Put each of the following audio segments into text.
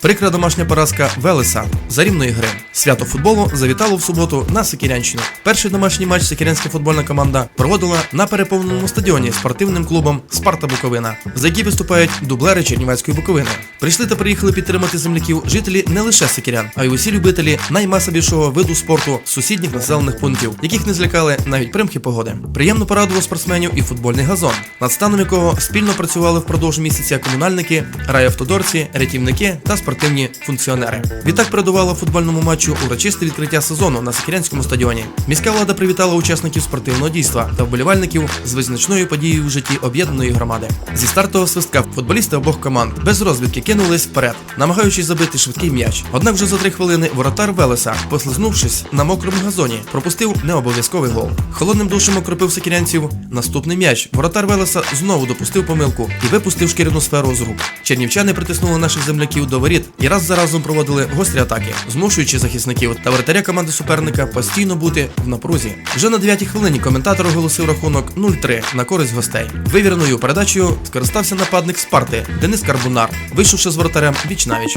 Прикра домашня поразка Велеса за рівної гри. Свято футболу завітало в суботу на Сокірянщину. Перший домашній матч Сокірянська футбольна команда проводила на переповненому стадіоні спортивним клубом Спарта Буковина, за які виступають дублери Чернівецької Буковини. Прийшли та приїхали підтримати земляків жителі не лише Сокірян, а й усі любителі наймасовішого виду спорту сусідніх населених пунктів, яких не злякали навіть примхи погоди. Приємно порадував спортсменів і футбольний газон, над станом якого спільно працювали впродовж місяця комунальники, райавтодорці, рятівники та спортивні функціонери. Відтак передувало футбольному матчу урочисте відкриття сезону на Сокірянському стадіоні. Міська влада привітала учасників спортивного дійства та вболівальників з визначною подією в житті об'єднаної громади. Зі стартового свистка футболісти обох команд без розвідки кинулись вперед, намагаючись забити швидкий м'яч. Однак вже за три хвилини воротар Велеса, послизнувшись на мокрому газоні, пропустив необов'язковий гол. Холодним душем окропив сокірянців наступний м'яч. Воротар Велеса знову допустив помилку і випустив шкіряну сферу з рук. Чернівчани притиснули наших земляків до воріт і раз за разом проводили гострі атаки, змушуючи захисників та вратаря команди суперника постійно бути в напрузі. Вже на 9-й хвилині коментатор оголосив рахунок 0-3 на користь гостей. Вивіреною передачею скористався нападник Спарти Денис Карбунар, вийшовши з воротарем віч навіч.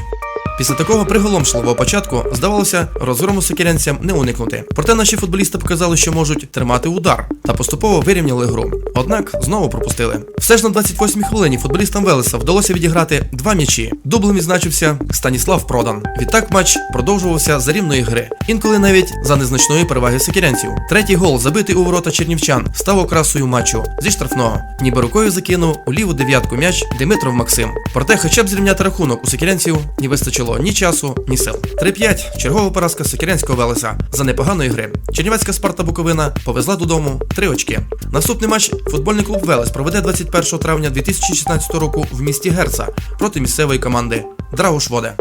Після такого приголомшливого початку здавалося, розгрому сокірянцям не уникнути. Проте наші футболісти показали, що можуть тримати удар та поступово вирівняли гру. Однак знову пропустили. Все ж на 28-й хвилині футболістам Велеса вдалося відіграти два м'ячі. Дублем відзначився Станіслав Продан. Відтак матч продовжувався за рівної гри, інколи навіть за незначної переваги сокірянців. Третій гол, забитий у ворота чернівчан, став окрасою матчу зі штрафного. Ніби рукою закинув у ліву дев'ятку м'яч Димитров Максим. Проте, хоча б зрівняти рахунок у сокірянців не вистачило ні часу, ні сил. 3-5. Чергова поразка сокірянського Велеса за непоганої гри. Чернівецька Спарта Буковина повезла додому три очки. Наступний матч футбольний клуб Велес проведе 21 травня 2016 року в місті Герца проти місцевої команди Драгушводе.